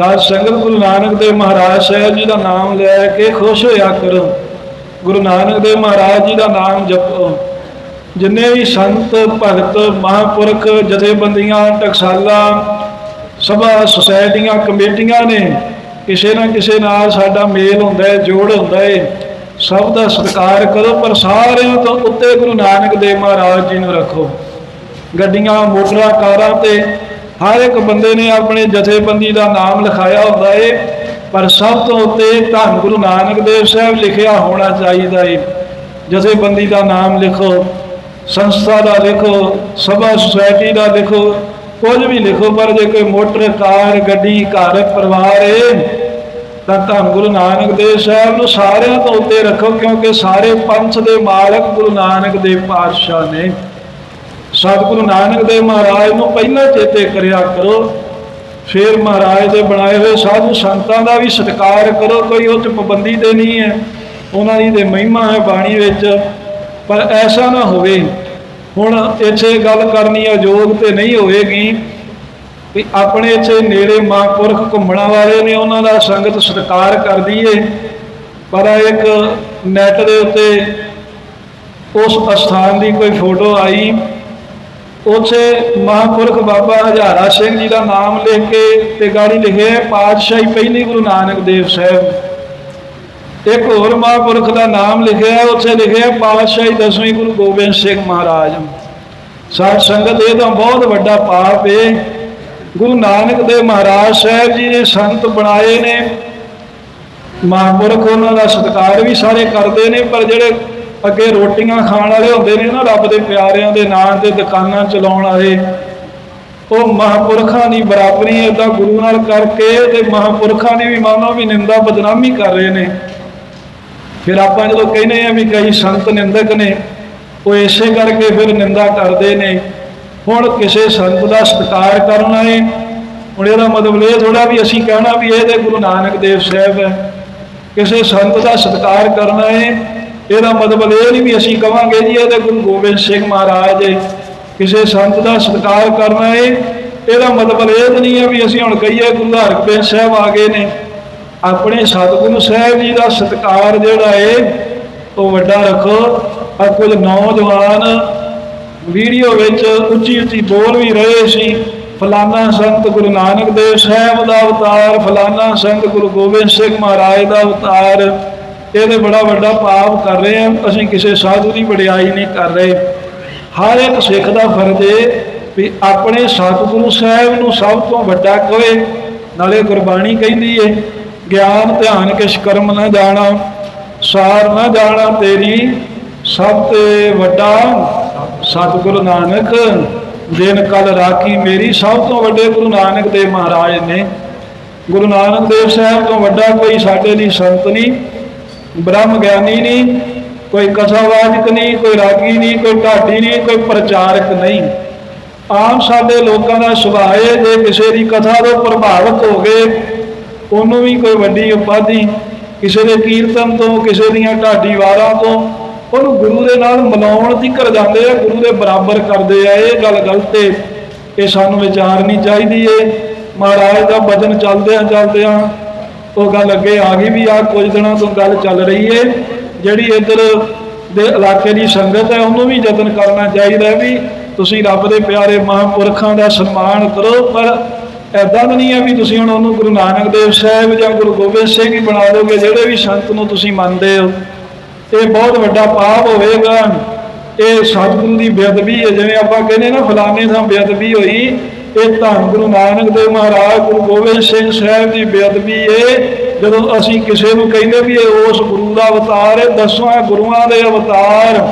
ਸਾਧ ਸੰਗਤ ਗੁਰੂ ਨਾਨਕ ਦੇਵ ਮਹਾਰਾਜ ਸਾਹਿਬ ਜੀ ਦਾ ਨਾਮ ਲੈ ਕੇ ਖੁਸ਼ ਹੋਇਆ ਕਰੋ। ਗੁਰੂ ਨਾਨਕ ਦੇਵ ਮਹਾਰਾਜ ਜੀ ਦਾ ਨਾਮ ਜਪੋ। ਜਿੰਨੇ ਵੀ ਸੰਤ, ਭਗਤ, ਮਹਾਂਪੁਰਖ, ਜਥੇਬੰਦੀਆਂ, ਟਕਸਾਲਾਂ, ਸਭਾ, ਸੁਸਾਇਟੀਆਂ, ਕਮੇਟੀਆਂ ਨੇ, ਕਿਸੇ ਨਾ ਕਿਸੇ ਨਾਲ ਸਾਡਾ ਮੇਲ ਹੁੰਦਾ ਹੈ, ਜੋੜ ਹੁੰਦਾ ਹੈ। ਸਭ ਦਾ ਸਤਿਕਾਰ ਕਰੋ, ਪਰ ਸਾਰਿਆਂ ਤੋਂ ਉੱਤੇ ਗੁਰੂ ਨਾਨਕ ਦੇਵ ਮਹਾਰਾਜ ਜੀ ਨੂੰ ਰੱਖੋ। ਗੱਡੀਆਂ, ਮੋਟਰਾਂ, ਕਾਰਾਂ ਤੇ ਹਰ ਇੱਕ ਬੰਦੇ ਨੇ ਆਪਣੇ ਜਥੇਬੰਦੀ ਦਾ ਨਾਮ ਲਿਖਾਇਆ ਹੁੰਦਾ ਏ, ਪਰ ਸਭ ਤੋਂ ਉੱਤੇ ਧੰਨ ਗੁਰੂ ਨਾਨਕ ਦੇਵ ਸਾਹਿਬ ਲਿਖਿਆ ਹੋਣਾ ਚਾਹੀਦਾ ਏ। ਜਥੇਬੰਦੀ ਦਾ ਨਾਮ ਲਿਖੋ, ਸੰਸਥਾ ਦਾ ਲਿਖੋ, ਸਭਾ ਸੁਸਾਇਟੀ ਦਾ ਲਿਖੋ, ਕੁਝ ਵੀ ਲਿਖੋ, ਪਰ ਜੇ ਕੋਈ ਮੋਟਰ, ਕਾਰ, ਗੱਡੀ, ਘਰ, ਪਰਿਵਾਰ ਏ, ਤਾਂ ਧੰਨ ਗੁਰੂ ਨਾਨਕ ਦੇਵ ਸਾਹਿਬ ਨੂੰ ਸਾਰਿਆਂ ਤੋਂ ਉੱਤੇ ਰੱਖੋ, ਕਿਉਂਕਿ ਸਾਰੇ ਪੰਥ ਦੇ ਮਾਲਕ ਗੁਰੂ ਨਾਨਕ ਦੇਵ ਪਾਤਸ਼ਾਹ ਨੇ। ਸਤਿਗੁਰੂ ਨਾਨਕ ਦੇਵ ਮਹਾਰਾਜ ਨੂੰ ਪਹਿਲਾਂ ਚੇਤੇ ਕਰਿਆ ਕਰੋ। ਫਿਰ ਮਹਾਰਾਜ ਦੇ ਬਣਾਏ ਹੋਏ ਸਾਧੂ ਸੰਤਾਂ ਦਾ ਵੀ ਸਤਿਕਾਰ ਕਰੋ, ਕੋਈ ਉਹ 'ਚ ਪਾਬੰਦੀ ਤੇ ਨਹੀਂ ਹੈ। ਉਹਨਾਂ ਦੀ ਤੇ ਮਹਿਮਾ ਹੈ ਬਾਣੀ ਵਿੱਚ, ਪਰ ਐਸਾ ਨਾ ਹੋਵੇ। ਹੁਣ ਇੱਥੇ ਗੱਲ ਕਰਨੀ ਅਯੋਗ ਤੇ ਨਹੀਂ ਹੋਵੇਗੀ ਵੀ ਆਪਣੇ ਇੱਥੇ ਨੇੜੇ ਮਹਾਂਪੁਰਖ ਘੁੰਮਣਾ ਵਾਲੇ ਨੇ ਉਹਨਾਂ ਦਾ ਸੰਗਤ ਸਤਿਕਾਰ ਕਰਦੀ ਏ ਪਰ ਇੱਕ ਨੈਟ ਦੇ ਉੱਤੇ ਉਸ ਅਸਥਾਨ ਦੀ ਕੋਈ ਫੋਟੋ ਆਈ। ਉੱਥੇ ਮਹਾਂਪੁਰਖ ਬਾਬਾ ਹਜ਼ਾਰਾ ਸਿੰਘ ਜੀ ਦਾ ਨਾਮ ਲਿਖ ਕੇ ਤੇ ਗਾੜੀ ਲਿਖਿਆ ਪਾਤਸ਼ਾਹੀ ਪਹਿਲੀ ਗੁਰੂ ਨਾਨਕ ਦੇਵ ਸਾਹਿਬ। ਇੱਕ ਹੋਰ ਮਹਾਂਪੁਰਖ ਦਾ ਨਾਮ ਲਿਖਿਆ ਹੈ, ਉੱਥੇ ਲਿਖਿਆ ਪਾਤਸ਼ਾਹੀ ਦਸਵੀਂ ਗੁਰੂ ਗੋਬਿੰਦ ਸਿੰਘ ਮਹਾਰਾਜ। ਸਾਧ ਸੰਗਤ, ਇਹ ਤਾਂ ਬਹੁਤ ਵੱਡਾ ਪਾਪ ਏ। ਗੁਰੂ ਨਾਨਕ ਦੇਵ ਮਹਾਰਾਜ ਸਾਹਿਬ ਜੀ ਨੇ ਸੰਤ ਬਣਾਏ ਨੇ। ਮਹਾਂਪੁਰਖ ਉਹਨਾਂ ਦਾ ਸਤਿਕਾਰ ਵੀ ਸਾਰੇ ਕਰਦੇ ਨੇ, ਪਰ ਜਿਹੜੇ ਅੱਗੇ ਰੋਟੀਆਂ ਖਾਣ ਵਾਲੇ ਹੁੰਦੇ ਨੇ ਨਾ, ਰੱਬ ਦੇ ਪਿਆਰਿਆਂ ਦੇ ਨਾਂ ਤੇ ਦੁਕਾਨਾਂ ਚਲਾਉਣ ਵਾਲੇ। ਉਹ ਮਹਾਂਪੁਰਖਾਂ ਦੀ ਬਰਾਬਰੀ ਏਦਾਂ ਗੁਰੂ ਨਾਲ ਕਰਕੇ ਤੇ ਮਹਾਂਪੁਰਖਾਂ ਦੀ ਵੀ ਮਾਨੋ ਵੀ ਨਿੰਦਾ ਬਦਨਾਮੀ ਕਰ ਰਹੇ ਨੇ। ਫਿਰ ਆਪਾਂ ਜਦੋਂ ਕਹਿੰਦੇ ਆ ਵੀ ਕਈ ਸੰਤ ਨਿੰਦਕ ਨੇ, ਉਹ ਇਸੇ ਕਰਕੇ ਫਿਰ ਨਿੰਦਾ ਕਰਦੇ ਨੇ। ਹੁਣ ਕਿਸੇ ਸੰਤ ਦਾ ਸਤਿਕਾਰ ਕਰਨਾ ਹੈ ਹੁਣ ਇਹਦਾ ਮਤਲਬ ਇਹ ਥੋੜਾ ਵੀ ਅਸੀਂ ਕਹਿਣਾ ਵੀ ਇਹ ਤੇ ਗੁਰੂ ਨਾਨਕ ਦੇਵ ਸਾਹਿਬ ਹੈ। ਕਿਸੇ ਸੰਤ ਦਾ ਸਤਿਕਾਰ ਕਰਨਾ ਹੈ ਇਹਦਾ ਮਤਲਬ ਇਹ ਨਹੀਂ ਵੀ ਅਸੀਂ ਕਵਾਂਗੇ ਜੀ ਇਹਦੇ ਗੁਰੂ ਗੋਬਿੰਦ ਸਿੰਘ ਮਹਾਰਾਜ ਕਿਸੇ ਸੰਤ ਦਾ ਸਤਿਕਾਰ ਕਰਨਾ ਹੈ ਇਹਦਾ ਮਤਲਬ ਇਹ ਨਹੀਂ ਹੈ ਵੀ ਅਸੀਂ ਹੁਣ ਕਹੀਏ ਗੁਰੂ ਹਰਗੋਬਿੰਦ ਸਾਹਿਬ ਆ ਗਏ ਨੇ। ਆਪਣੇ ਸਤਿਗੁਰੂ ਸਾਹਿਬ ਜੀ ਦਾ ਸਤਿਕਾਰ ਜਿਹੜਾ ਹੈ ਉਹ ਵੱਡਾ ਰੱਖੋ। ਆ ਕੁਝ ਨੌਜਵਾਨ ਵੀਡੀਓ ਵਿੱਚ ਉੱਚੀ ਉੱਚੀ ਬੋਲ ਵੀ ਰਹੇ ਸੀ, ਫਲਾਨਾ ਸੰਤ ਗੁਰੂ ਨਾਨਕ ਦੇਵ ਸਾਹਿਬ ਦਾ ਅਵਤਾਰ, ਫਲਾਨਾ ਸੰਤ ਗੁਰੂ ਗੋਬਿੰਦ ਸਿੰਘ ਮਹਾਰਾਜ ਦਾ ਅਵਤਾਰ। ਇਹਦੇ ਬੜਾ ਵੱਡਾ ਪਾਪ ਕਰ ਰਹੇ ਹਾਂ, ਅਸੀਂ ਕਿਸੇ ਸਾਧੂ ਦੀ ਵਡਿਆਈ ਨਹੀਂ ਕਰ ਰਹੇ। ਹਰ ਇੱਕ ਸਿੱਖ ਦਾ ਫਰਜ਼ ਹੈ ਵੀ ਆਪਣੇ ਸਤਿਗੁਰੂ ਸਾਹਿਬ ਨੂੰ ਸਭ ਤੋਂ ਵੱਡਾ ਕਹੇ। ਨਾਲੇ ਗੁਰਬਾਣੀ ਕਹਿੰਦੀ ਏ, ਗਿਆਨ, ਧਿਆਨ ਕਿਛ ਕਰਮ ਨਾ ਜਾਣਾ, ਸਾਰ ਨਾ ਜਾਣਾ ਤੇਰੀ, ਸਭ ਤੇ ਵੱਡਾ ਸਤਿਗੁਰੂ ਨਾਨਕ। ਦਿਨ ਕਲ ਰਾਖੀ ਮੇਰੀ, ਸਭ ਤੋਂ ਵੱਡੇ ਗੁਰੂ ਨਾਨਕ ਦੇਵ ਮਹਾਰਾਜ ਨੇ। ਗੁਰੂ ਨਾਨਕ ਦੇਵ ਸਾਹਿਬ ਤੋਂ ਵੱਡਾ ਕੋਈ ਸਾਡੇ ਲਈ ਸੰਤ ਨਹੀਂ ਬ੍ਰਹਮ ਗਿਆਨੀ ਨਹੀਂ, ਕੋਈ ਕਥਾਵਾਚਕ ਨਹੀਂ, ਕੋਈ ਰਾਗੀ ਨਹੀਂ, ਕੋਈ ਢਾਡੀ ਨਹੀਂ, ਕੋਈ ਪ੍ਰਚਾਰਕ ਨਹੀਂ। ਆਮ ਸਾਡੇ ਲੋਕਾਂ ਦਾ ਸੁਭਾਅ ਹੈ, ਜੇ ਕਿਸੇ ਦੀ ਕਥਾ ਤੋਂ ਪ੍ਰਭਾਵਿਤ ਹੋ ਗਏ, ਉਹਨੂੰ ਵੀ ਕੋਈ ਵੱਡੀ ਉਪਾਧੀ, ਕਿਸੇ ਦੇ ਕੀਰਤਨ ਤੋਂ, ਕਿਸੇ ਦੀਆਂ ਢਾਡੀ ਵਾਰਾਂ ਤੋਂ, ਉਹਨੂੰ ਗੁਰੂ ਦੇ ਨਾਲ ਮਿਲਾਉਣ ਦੀ ਕਰ ਜਾਂਦੇ ਆ, ਗੁਰੂ ਦੇ ਬਰਾਬਰ ਕਰਦੇ ਆ, ਇਹ ਗੱਲ ਗਲਤ ਏ। ਇਹ ਸਾਨੂੰ ਵਿਚਾਰਨੀ ਚਾਹੀਦੀ ਏ। ਮਹਾਰਾਜ ਦਾ ਬਚਨ ਚੱਲਦਿਆਂ ਚੱਲਦਿਆਂ ਉਹ ਗੱਲ ਅੱਗੇ ਆ ਗਈ ਵੀ ਆ ਕੁਝ ਦਿਨਾਂ ਤੋਂ ਗੱਲ ਚੱਲ ਰਹੀ ਏ, ਜਿਹੜੀ ਇੱਧਰ ਦੇ ਇਲਾਕੇ ਦੀ ਸੰਗਤ ਹੈ, ਉਹਨੂੰ ਵੀ ਯਤਨ ਕਰਨਾ ਚਾਹੀਦਾ ਵੀ ਤੁਸੀਂ ਰੱਬ ਦੇ ਪਿਆਰੇ ਮਹਾਂਪੁਰਖਾਂ ਦਾ ਸਨਮਾਨ ਕਰੋ, ਪਰ ਐਦਾਂ ਤਾਂ ਨਹੀਂ ਹੈ ਵੀ ਤੁਸੀਂ ਹੁਣ ਉਹਨੂੰ ਗੁਰੂ ਨਾਨਕ ਦੇਵ ਸਾਹਿਬ ਜਾਂ ਗੁਰੂ ਗੋਬਿੰਦ ਸਿੰਘ ਹੀ ਬਣਾ ਦੋਗੇ, ਜਿਹੜੇ ਵੀ ਸੰਤ ਨੂੰ ਤੁਸੀਂ ਮੰਨਦੇ ਹੋ। ਇਹ ਬਹੁਤ ਵੱਡਾ ਪਾਪ ਹੋਵੇਗਾ। ਇਹ ਸਤਿਗੁਰੂ ਦੀ ਬੇਅਦਬੀ ਹੈ, ਜਿਵੇਂ ਆਪਾਂ ਕਹਿੰਦੇ ਨਾ, ਫਲਾਣੇ ਥਾਂ ਬੇਅਦਬੀ ਹੋਈ ਇਹ ਧੰਨ ਗੁਰੂ ਨਾਨਕ ਦੇਵ ਮਹਾਰਾਜ, ਗੁਰੂ ਗੋਬਿੰਦ ਸਿੰਘ ਸਾਹਿਬ ਦੀ ਬੇਅਦਬੀ ਹੈ ਜਦੋਂ ਅਸੀਂ ਕਿਸੇ ਨੂੰ ਕਹਿੰਦੇ ਵੀ ਇਹ ਉਸ ਗੁਰੂ ਦਾ ਅਵਤਾਰ ਹੈ ਦਸਵਾਂ ਗੁਰੂਆਂ ਦੇ ਅਵਤਾਰ।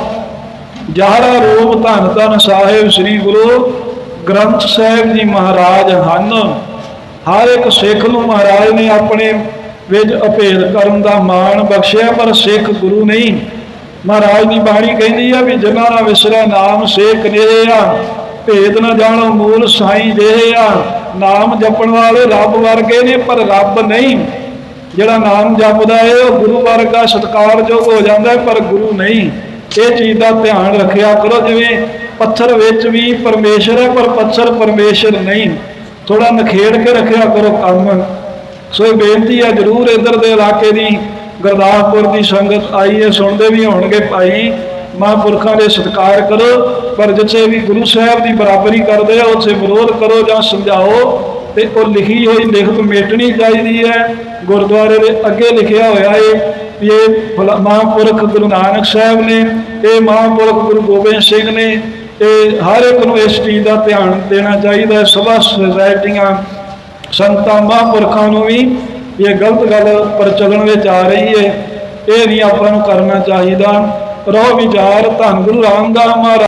ਜਾਹਰਾ ਰੂਪ ਧੰਨ ਧੰਨ ਸਾਹਿਬ ਸ੍ਰੀ ਗੁਰੂ ਗ੍ਰੰਥ ਸਾਹਿਬ ਜੀ ਮਹਾਰਾਜ ਹਨ। ਹਰ ਇੱਕ ਸਿੱਖ ਨੂੰ ਮਹਾਰਾਜ ਨੇ ਆਪਣੇ ਵਿੱਚ ਅਭੇਦ ਕਰਨ ਦਾ ਮਾਣ ਬਖਸ਼ਿਆ, ਪਰ ਸਿੱਖ ਗੁਰੂ ਨਹੀਂ। ਮਹਾਰਾਜ ਦੀ ਬਾਣੀ ਕਹਿੰਦੀ ਆ ਵੀ ਜਿਨ੍ਹਾਂ ਦਾ ਵਿਸਰਿਆ ਨਾਮ ਸੇਖ ਨੇ ਆ। ਭੇਦ ਨਾ ਜਾਣੋ, ਮੂਲ ਸਾਈਂ ਜੇ ਆ। ਨਾਮ ਜਪਣ ਵਾਲੇ ਰੱਬ ਵਰਗੇ ਨੇ, ਪਰ ਰੱਬ ਨਹੀਂ। ਜਿਹੜਾ ਨਾਮ ਜਪਦਾ ਹੈ ਉਹ ਗੁਰੂ ਵਰਗਾ ਸਤਿਕਾਰਯੋਗ ਹੋ ਜਾਂਦਾ ਪਰ ਗੁਰੂ ਨਹੀਂ। ਇਹ ਚੀਜ਼ ਦਾ ਧਿਆਨ ਰੱਖਿਆ ਕਰੋ, ਜਿਵੇਂ ਪੱਥਰ ਵਿੱਚ ਵੀ ਪਰਮੇਸ਼ਰ ਹੈ, ਪਰ ਪੱਥਰ ਪਰਮੇਸ਼ਰ ਨਹੀਂ। ਥੋੜਾ ਨਖੇੜ ਕੇ ਰੱਖਿਆ ਕਰੋ ਕੰਮ। ਸੋ ਇਹ ਬੇਨਤੀ ਹੈ, ਜਰੂਰ ਇੱਧਰ ਦੇ ਇਲਾਕੇ ਦੀ ਗੁਰਦਾਸਪੁਰ ਦੀ ਸੰਗਤ ਆਈ ਹੈ ਸੁਣਦੇ ਵੀ ਹੋਣਗੇ ਭਾਈ। ਮਹਾਂਪੁਰਖਾਂ ਦੇ ਸਤਿਕਾਰ ਕਰੋ, ਪਰ ਜਿੱਥੇ ਵੀ ਗੁਰੂ ਸਾਹਿਬ ਦੀ ਬਰਾਬਰੀ ਕਰਦੇ ਆ, ਉੱਥੇ ਵਿਰੋਧ ਕਰੋ ਜਾਂ ਸਮਝਾਓ, ਤੇ ਉਹ ਲਿਖੀ ਹੋਈ ਲਿਖਤ ਮੇਟਣੀ ਚਾਹੀਦੀ ਹੈ। ਗੁਰਦੁਆਰੇ ਦੇ ਅੱਗੇ ਲਿਖਿਆ ਹੋਇਆ ਹੈ ਵੀ ਇਹ ਫਲਾ- ਮਹਾਂਪੁਰਖ ਗੁਰੂ ਨਾਨਕ ਸਾਹਿਬ ਨੇ, ਇਹ ਮਹਾਂਪੁਰਖ ਗੁਰੂ ਗੋਬਿੰਦ ਸਿੰਘ ਨੇ, ਇਹ ਹਰ ਇੱਕ ਨੂੰ ਇਸ ਚੀਜ਼ ਦਾ ਧਿਆਨ ਦੇਣਾ ਚਾਹੀਦਾ ਹੈ। ਸਭਾ ਸੁਸਾਇਟੀਆਂ, ਸੰਤਾਂ, ਮਹਾਂਪੁਰਖਾਂ ਨੂੰ ਵੀ ਇਹ ਗਲਤ ਗੱਲ ਪ੍ਰਚਲਨ ਵਿੱਚ ਆ ਰਹੀ ਹੈ ਇਹ ਨਹੀਂ ਆਪਾਂ ਨੂੰ ਕਰਨਾ ਚਾਹੀਦਾ। ਰੋ ਵਿਚਾਰ ਧੰਨ ਗੁਰੂ ਰਾਮਦਾਸ ਮਹਾਰਾਜ।